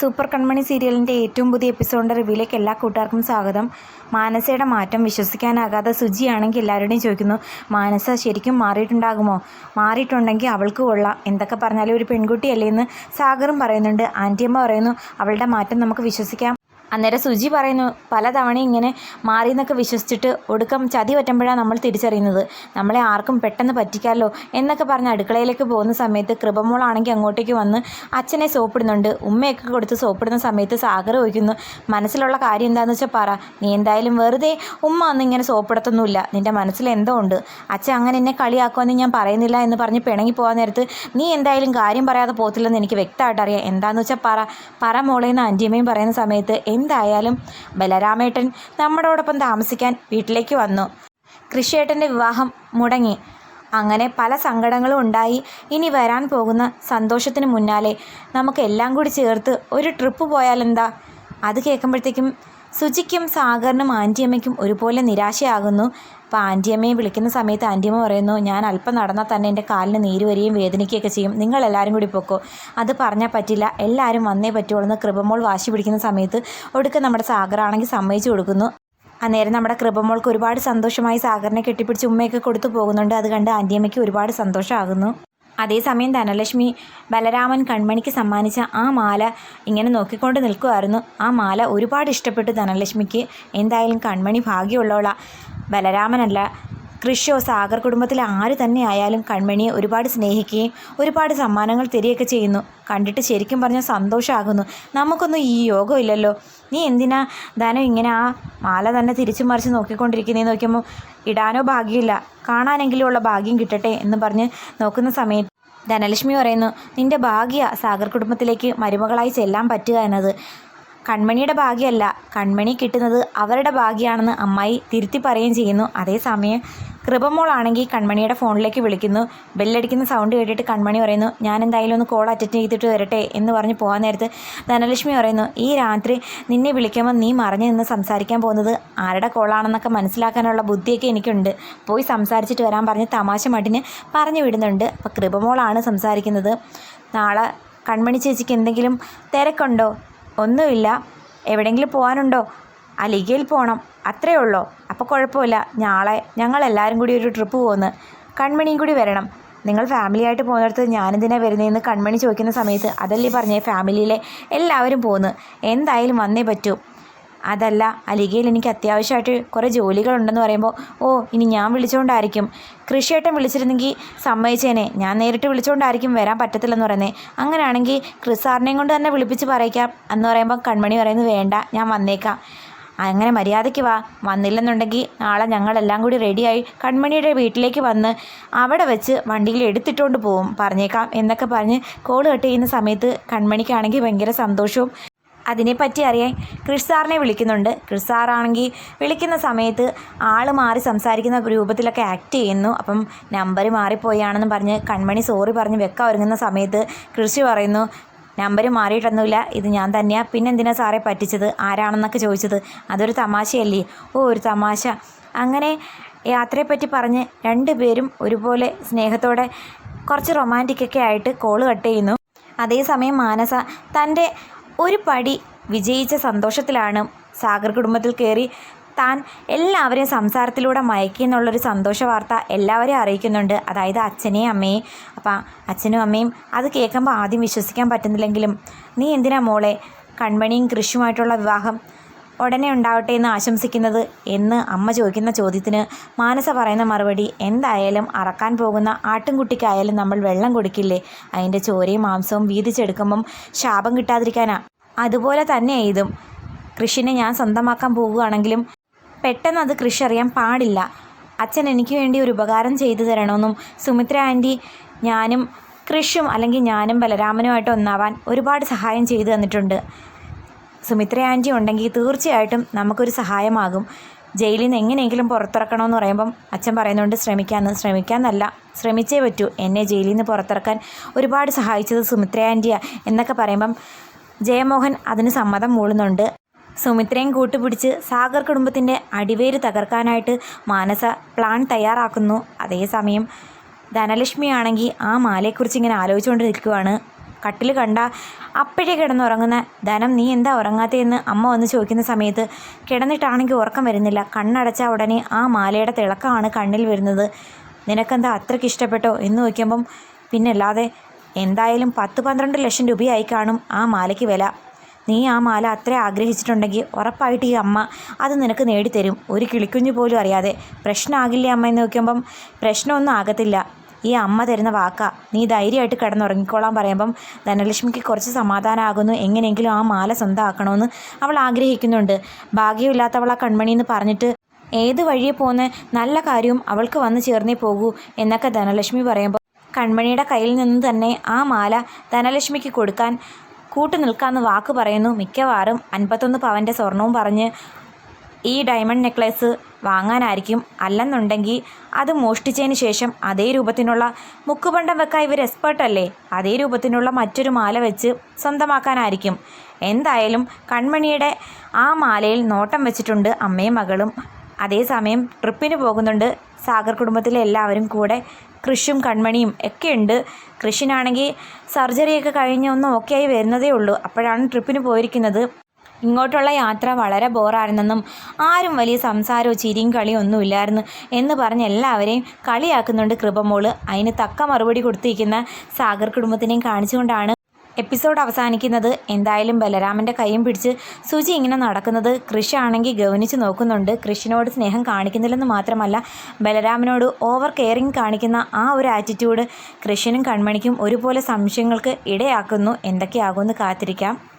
Super കൺമണി സീരിയലിന്റെ ഏറ്റവും പുതിയ എപ്പിസോഡിന്റെ റിവ്യൂലേക്ക് എല്ലാ കൂട്ടുകാർക്കും സ്വാഗതം. മാനസയുടെ മാറ്റം വിശ്വസിക്കാനാകാതെ സുജിയാണെങ്കിൽ എല്ലാവരുടെയും ചോദിക്കുന്നു മാനസ ശരിക്കും മാറിയിട്ടുണ്ടാകുമോ? മാറിയിട്ടുണ്ടെങ്കിൽ അവൾക്ക് കൊള്ളാം. എന്തൊക്കെ പറഞ്ഞാലും ഒരു പെൺകുട്ടിയല്ലേ എന്ന് സാഗറും പറയുന്നുണ്ട്. ആന്റിയമ്മ പറയുന്നു അവളുടെ മാറ്റം നമുക്ക് വിശ്വസിക്കാം. അന്നേരം സുജി പറയുന്നു പലതവണ ഇങ്ങനെ മാറി എന്നൊക്കെ വിശ്വസിച്ചിട്ട് ഒടുക്കം ചതി പറ്റുമ്പോഴാണ് നമ്മൾ തിരിച്ചറിയുന്നത്. നമ്മളെ ആർക്കും പെട്ടെന്ന് പറ്റിക്കാമല്ലോ എന്നൊക്കെ പറഞ്ഞ് അടുക്കളയിലേക്ക് പോകുന്ന സമയത്ത് കൃപമോളാണെങ്കിൽ അങ്ങോട്ടേക്ക് വന്ന് അച്ഛനെ സോപ്പിടുന്നുണ്ട്. ഉമ്മയൊക്കെ കൊടുത്ത് സോപ്പിടുന്ന സമയത്ത് സാഗർ ചോദിക്കുന്നു മനസ്സിലുള്ള കാര്യം എന്താണെന്ന് വെച്ചാൽ പറ. നീ എന്തായാലും വെറുതെ ഉമ്മ അന്ന് ഇങ്ങനെ സോപ്പിടത്തൊന്നുമില്ല. നിന്റെ മനസ്സിൽ എന്തോ ഉണ്ട്. അച്ഛൻ അങ്ങനെ എന്നെ കളിയാക്കുമെന്ന് ഞാൻ പറയുന്നില്ല എന്ന് പറഞ്ഞ് പിണങ്ങി പോകാൻ നേരത്ത് നീ എന്തായാലും കാര്യം പറയാതെ പോകത്തില്ലെന്ന് എനിക്ക് വ്യക്തമായിട്ട് അറിയാം എന്താണെന്ന് വെച്ചാൽ പറ. പറ മോളേന്ന് ആന്റിയമ്മയും പറയുന്ന സമയത്ത് എന്തായാലും ബലരാമേട്ടൻ നമ്മളോടൊപ്പം താമസിക്കാൻ വീട്ടിലേക്ക് വന്നു. കൃഷിയേട്ടന്റെ വിവാഹം മുടങ്ങി. അങ്ങനെ പല സങ്കടങ്ങളും ഉണ്ടായി. ഇനി വരാൻ പോകുന്ന സന്തോഷത്തിന് മുന്നാലെ നമുക്ക് എല്ലാം കൂടി ചേർത്ത് ഒരു ട്രിപ്പ് പോയാലെന്താ? അത് കേൾക്കുമ്പോഴത്തേക്കും സുജിക്കും സാഗറിനും ആന്റിയമ്മയ്ക്കും ഒരുപോലെ നിരാശയാകുന്നു. അപ്പോൾ ആന്റിയമ്മയെ വിളിക്കുന്ന സമയത്ത് ആന്റിയമ്മ പറയുന്നു ഞാൻ അല്പം നടന്നാൽ തന്നെ എന്റെ കാലിന് നീര് വരികയും വേദനിക്കുകയൊക്കെ ചെയ്യും. നിങ്ങൾ എല്ലാവരും കൂടി പൊക്കോ. അത് പറഞ്ഞാൽ പറ്റില്ല. എല്ലാവരും വന്നേ പറ്റുള്ളൂ എന്ന് കൃപമോൾ വാശി പിടിക്കുന്ന സമയത്ത് ഒടുക്കം നമ്മുടെ സാഗറാണെങ്കിൽ സമ്മതിച്ചു കൊടുക്കുന്നു. അന്നേരം നമ്മുടെ കൃപമോൾക്ക് ഒരുപാട് സന്തോഷമായി സാഗറിനെ കെട്ടിപ്പിടിച്ച് ഉമ്മയൊക്കെ കൊടുത്തു പോകുന്നുണ്ട്. അത് കണ്ട് ആന്റിയമ്മയ്ക്ക് ഒരുപാട് സന്തോഷമാകുന്നു. അതേസമയം ധനലക്ഷ്മി ബലരാമൻ കൺമണിക്ക് സമ്മാനിച്ച ആ മാല ഇങ്ങനെ നോക്കിക്കൊണ്ട് നിൽക്കുമായിരുന്നു ആ മാല ഒരുപാട് ഇഷ്ടപ്പെട്ടു ധനലക്ഷ്മിക്ക്. എന്തായാലും കൺമണി ഭാഗ്യമുള്ളവള. ബലരാമനല്ല. കൃഷിയോ സാഗർ കുടുംബത്തിലെ ആര് തന്നെ ആയാലും കൺമണിയെ ഒരുപാട് സ്നേഹിക്കുകയും ഒരുപാട് സമ്മാനങ്ങൾ തരികയൊക്കെ ചെയ്യുന്നു. കണ്ടിട്ട് ശരിക്കും പറഞ്ഞാൽ സന്തോഷമാകുന്നു നമുക്കൊന്നും ഈ യോഗം ഇല്ലല്ലോ നീ എന്തിനാ ധനം ഇങ്ങനെ ആ മാല തന്നെ തിരിച്ചു മറിച്ച് നോക്കിക്കൊണ്ടിരിക്കുന്നതെന്ന് നോക്കിയപ്പോൾ ഇടാനോ ഭാഗ്യമില്ല. കാണാനെങ്കിലും ഉള്ള ഭാഗ്യം കിട്ടട്ടെ എന്ന് പറഞ്ഞ് നോക്കുന്ന സമയത്ത് ധനലക്ഷ്മി പറയുന്നു നിന്റെ ഭാഗ്യ സാഗർ കുടുംബത്തിലേക്ക് മരുമകളായി ചെല്ലാൻ പറ്റുക എന്നത് കൺമണിയുടെ ഭാഗ്യമല്ല. കൺമണി കിട്ടുന്നത് അവരുടെ ഭാഗ്യമാണെന്ന് അമ്മായി തിരുത്തി പറയുകയും ചെയ്യുന്നു. അതേസമയം കൃപമോളാണെങ്കിൽ കൺമണിയുടെ ഫോണിലേക്ക് വിളിക്കുന്നു. ബെല്ലടിക്കുന്ന സൗണ്ട് കേട്ടിട്ട് കൺമണി പറയുന്നു ഞാൻ എന്തായാലും ഒന്ന് കോൾ അറ്റൻഡ് ചെയ്തിട്ട് വരട്ടെ എന്ന് പറഞ്ഞ് പോകാൻ നേരത്ത് ധനലക്ഷ്മി പറയുന്നു ഈ രാത്രി നിന്നെ വിളിക്കുമ്പോൾ നീ മറിഞ്ഞു നിന്ന് സംസാരിക്കാൻ പോകുന്നത് ആരുടെ കോളാണെന്നൊക്കെ മനസ്സിലാക്കാനുള്ള ബുദ്ധിയൊക്കെ എനിക്കുണ്ട്. പോയി സംസാരിച്ചിട്ട് വരാൻ പറഞ്ഞ് തമാശ മട്ടിന് പറഞ്ഞു വിടുന്നുണ്ട്. അപ്പോൾ കൃപമോളാണ് സംസാരിക്കുന്നത്. നാളെ കൺമണി ചേച്ചിക്ക് എന്തെങ്കിലും തിരക്കുണ്ടോ? ഒന്നുമില്ല. എവിടെയെങ്കിലും പോകാനുണ്ടോ അലിഗയിൽ പോകണം അത്രയേ ഉള്ളോ. അപ്പോൾ കുഴപ്പമില്ല. നാളെ ഞങ്ങളെല്ലാവരും കൂടി ഒരു ട്രിപ്പ് പോകുന്നു കൺമണിയും കൂടി വരണം. നിങ്ങൾ ഫാമിലി ആയിട്ട് പോകുന്നിടത്ത് ഞാനെന്തിനാണ് വരുന്നതെന്ന് കൺമണി ചോദിക്കുന്ന സമയത്ത് അതല്ലേ പറഞ്ഞേ ഫാമിലിയിലെ എല്ലാവരും പോകുന്നു എന്തായാലും വന്നേ പറ്റൂ. അതല്ല അലിഗയിൽ എനിക്ക് അത്യാവശ്യമായിട്ട് കുറേ ജോലികളുണ്ടെന്ന് പറയുമ്പോൾ ഓ ഇനി ഞാൻ വിളിച്ചുകൊണ്ടായിരിക്കും കൃഷിയേട്ടൻ വിളിച്ചിരുന്നെങ്കിൽ സമ്മതിച്ചേനെ. ഞാൻ നേരിട്ട് വിളിച്ചുകൊണ്ടായിരിക്കും വരാൻ പറ്റത്തില്ലെന്ന് പറയുന്നത് അങ്ങനെയാണെങ്കിൽ ക്രിസാറിനെയും കൊണ്ട് തന്നെ വിളിപ്പിച്ച് പറയിക്കാം. എന്ന് പറയുമ്പോൾ കൺമണി പറയുന്നത് വേണ്ട ഞാൻ വന്നേക്കാം. അങ്ങനെ മര്യാദയ്ക്ക് വാ. വന്നില്ലെന്നുണ്ടെങ്കിൽ നാളെ ഞങ്ങളെല്ലാം കൂടി റെഡിയായി കൺമണിയുടെ വീട്ടിലേക്ക് വന്ന് അവിടെ വെച്ച് വണ്ടിയിൽ എടുത്തിട്ടുകൊണ്ട് പോവും. പറഞ്ഞേക്കാം. എന്നൊക്കെ പറഞ്ഞ് കോൾ കട്ട് ചെയ്യുന്ന സമയത്ത് കൺമണിക്കാണെങ്കിൽ ഭയങ്കര സന്തോഷവും അതിനെപ്പറ്റി അറിയാൻ ക്രിഷ് സാറിനെ വിളിക്കുന്നുണ്ട്. ക്രിഷ് സാറാണെങ്കിൽ വിളിക്കുന്ന സമയത്ത് ആൾ മാറി സംസാരിക്കുന്ന രൂപത്തിലൊക്കെ ആക്ട് ചെയ്യുന്നു. അപ്പം നമ്പർ മാറിപ്പോയാണെന്ന് പറഞ്ഞ് കൺമണി സോറി പറഞ്ഞ് വെക്ക ഒരുങ്ങുന്ന സമയത്ത് കൃഷി പറയുന്നു നമ്പർ മാറിയിട്ടൊന്നുമില്ല. ഇത് ഞാൻ തന്നെയാണ് പിന്നെ എന്തിനാ സാറെ പറ്റിച്ചത്? ആരാണെന്നൊക്കെ ചോദിച്ചത്. അതൊരു തമാശയല്ലേ? ഓ ഒരു തമാശ. അങ്ങനെ യാത്രയെപ്പറ്റി പറഞ്ഞ് രണ്ടുപേരും ഒരുപോലെ സ്നേഹത്തോടെ കുറച്ച് റൊമാന്റിക്കൊക്കെ ആയിട്ട് കോൾ കട്ട് ചെയ്യുന്നു. അതേസമയം മാനസ തന്റെ ഒരു പടി വിജയിച്ച സന്തോഷത്തിലാണ് സാഗർ കുടുംബത്തിൽ കയറി താൻ എല്ലാവരെയും സംസാരത്തിലൂടെ മയക്കി എന്നുള്ളൊരു സന്തോഷ വാർത്ത എല്ലാവരെയും അറിയിക്കുന്നുണ്ട്. അതായത് അച്ഛനെയും അമ്മയും അപ്പം അച്ഛനും അമ്മയും അത് കേൾക്കുമ്പോൾ ആദ്യം വിശ്വസിക്കാൻ പറ്റുന്നില്ലെങ്കിലും നീ എന്തിനാ മോളെ കൺമണിയും കൃഷിയുമായിട്ടുള്ള വിവാഹം ഉടനെ ഉണ്ടാവട്ടെ എന്ന് ആശംസിക്കുന്നത് എന്ന് അമ്മ ചോദിക്കുന്ന ചോദ്യത്തിന് മാനസ പറയുന്ന മറുപടി എന്തായാലും അറക്കാൻ പോകുന്ന ആട്ടിൻകുട്ടിക്കായാലും നമ്മൾ വെള്ളം കൊടുക്കില്ലേ? അതിന്റെ ചോരയും മാംസവും വീതിച്ചെടുക്കുമ്പം ശാപം കിട്ടാതിരിക്കാനാ. അതുപോലെ തന്നെ എഴുതും. കൃഷിനെ ഞാൻ സ്വന്തമാക്കാൻ പോവുകയാണെങ്കിലും പെട്ടെന്ന് അത് കൃഷി അറിയാൻ പാടില്ല. അച്ഛൻ എനിക്ക് വേണ്ടി ഒരു ഉപകാരം ചെയ്തു തരണമെന്നും സുമിത്ര ആന്റി ഞാനും കൃഷും അല്ലെങ്കിൽ ഞാനും ബലരാമനുമായിട്ട് ഒന്നാവാൻ ഒരുപാട് സഹായം ചെയ്തു തന്നിട്ടുണ്ട്. സുമിത്ര ആന്റി ഉണ്ടെങ്കിൽ തീർച്ചയായിട്ടും നമുക്കൊരു സഹായമാകും. ജയിലിൽ നിന്ന് എങ്ങനെയെങ്കിലും പുറത്തിറക്കണമെന്ന് പറയുമ്പം അച്ഛൻ പറയുന്നുണ്ട് ശ്രമിക്കാമെന്ന് ശ്രമിക്കാമെന്നല്ല ശ്രമിച്ചേ പറ്റൂ. എന്നെ ജയിലിൽ നിന്ന് പുറത്തിറക്കാൻ ഒരുപാട് സഹായിച്ചത് സുമിത്ര ആന്റിയാണ് എന്നൊക്കെ പറയുമ്പം ജയമോഹൻ അതിന് സമ്മതം മൂളുന്നുണ്ട്. സുമിത്രയും കൂട്ടുപിടിച്ച് സാഗർ കുടുംബത്തിന്റെ അടിവേര് തകർക്കാനായിട്ട് മാനസ പ്ലാൻ തയ്യാറാക്കുന്നു. അതേസമയം ധനലക്ഷ്മിയാണെങ്കിൽ ആ മാലയെക്കുറിച്ച് ഇങ്ങനെ ആലോചിച്ചുകൊണ്ട് നിൽക്കുവാണ് കട്ടിൽ കണ്ട അപ്പോഴേ കിടന്നുറങ്ങുന്ന ധനം നീ എന്താ ഉറങ്ങാത്തതെന്ന് അമ്മ വന്ന് ചോദിക്കുന്ന സമയത്ത് കിടന്നിട്ടാണെങ്കിൽ ഉറക്കം വരുന്നില്ല. കണ്ണടച്ച ഉടനെ ആ മാലയുടെ തിളക്കമാണ് കണ്ണിൽ വരുന്നത്. നിനക്കെന്താ അത്രയ്ക്ക് ഇഷ്ടപ്പെട്ടോ? എന്ന് നോക്കിയമ്പം പിന്നല്ലാതെ എന്തായാലും പത്ത് പന്ത്രണ്ട് ലക്ഷം രൂപയായി കാണും ആ മാലയ്ക്ക് വില. നീ ആ മാല അത്ര ആഗ്രഹിച്ചിട്ടുണ്ടെങ്കിൽ ഉറപ്പായിട്ട് ഈ അമ്മ അത് നിനക്ക് നേടിത്തരും. ഒരു കിളിക്കുഞ്ഞു പോലും അറിയാതെ. പ്രശ്നമാകില്ലേ അമ്മ എന്ന് നോക്കുമ്പം പ്രശ്നമൊന്നും ആകത്തില്ല. ഈ അമ്മ തരുന്ന വാക്ക. നീ ധൈര്യമായിട്ട് കിടന്നുറങ്ങിക്കോളാൻ പറയുമ്പം ധനലക്ഷ്മിക്ക് കുറച്ച് സമാധാനമാകുന്നു. എങ്ങനെയെങ്കിലും ആ മാല സ്വന്തമാക്കണമെന്ന് അവൾ ആഗ്രഹിക്കുന്നുണ്ട്. ഭാഗ്യമില്ലാത്തവൾ ആ കൺമണി എന്ന് പറഞ്ഞിട്ട് ഏത് വഴിയെ പോകുന്ന നല്ല കാര്യവും അവൾക്ക് വന്ന് ചേർന്നേ പോകൂ എന്നൊക്കെ ധനലക്ഷ്മി പറയുമ്പോൾ കൺമണിയുടെ കയ്യിൽ നിന്ന് തന്നെ ആ മാല ധനലക്ഷ്മിക്ക് കൊടുക്കാൻ കൂട്ടു നിൽക്കാമെന്ന് വാക്ക് പറയുന്നു. മിക്കവാറും അൻപത്തൊന്ന് പവന്റെ സ്വർണവും പറഞ്ഞ് ഈ ഡയമണ്ട് നെക്ലേസ് വാങ്ങാനായിരിക്കും. അല്ലെന്നുണ്ടെങ്കിൽ അത് മോഷ്ടിച്ചതിന് ശേഷം അതേ രൂപത്തിനുള്ള മുക്കുപണ്ടം വെക്കാൻ ഇവർ എക്സ്പേർട്ടല്ലേ അതേ രൂപത്തിനുള്ള മറ്റൊരു മാല വെച്ച് സ്വന്തമാക്കാനായിരിക്കും. എന്തായാലും കൺമണിയുടെ ആ മാലയിൽ നോട്ടം വെച്ചിട്ടുണ്ട് അമ്മയും മകളും. അതേസമയം ട്രിപ്പിന് പോകുന്നുണ്ട്. സാഗർ കുടുംബത്തിലെ എല്ലാവരും കൂടെ കൃഷും കൺമണിയും ഒക്കെ ഉണ്ട് കൃഷിനാണെങ്കിൽ സർജറിയൊക്കെ കഴിഞ്ഞ് ഒന്ന് ഓക്കെ ആയി വരുന്നതേ ഉള്ളൂ. അപ്പോഴാണ് ട്രിപ്പിന് പോയിരിക്കുന്നത്. ഇങ്ങോട്ടുള്ള യാത്ര വളരെ ബോറായിരുന്നെന്നും ആരും വലിയ സംസാരവും ചിരിയും കളിയും ഒന്നുമില്ലായിരുന്നു എന്ന് പറഞ്ഞ് എല്ലാവരെയും കളിയാക്കുന്നുണ്ട് കൃപമോൾ അതിന് തക്ക മറുപടി കൊടുത്തിരിക്കുന്ന സാഗർ കുടുംബത്തിനെയും കാണിച്ചുകൊണ്ടാണ് എപ്പിസോഡ് അവസാനിക്കുന്നത് എന്തായാലും ബലരാമന്റെ കൈയും പിടിച്ച് സുചി ഇങ്ങനെ നടക്കുന്നത് കൃഷി ആണെങ്കിൽ ഗവനിച്ച് നോക്കുന്നുണ്ട്. കൃഷിനോട് സ്നേഹം കാണിക്കുന്നില്ലെന്ന് മാത്രമല്ല ബലരാമനോട് ഓവർ കെയറിങ് കാണിക്കുന്ന ആ ഒരു ആറ്റിറ്റ്യൂഡ് കൃഷിനും കൺമണിക്കും ഒരുപോലെ സംശയങ്ങൾക്ക് ഇടയാക്കുന്നു. എന്തൊക്കെയാകുമെന്ന് കാത്തിരിക്കാം.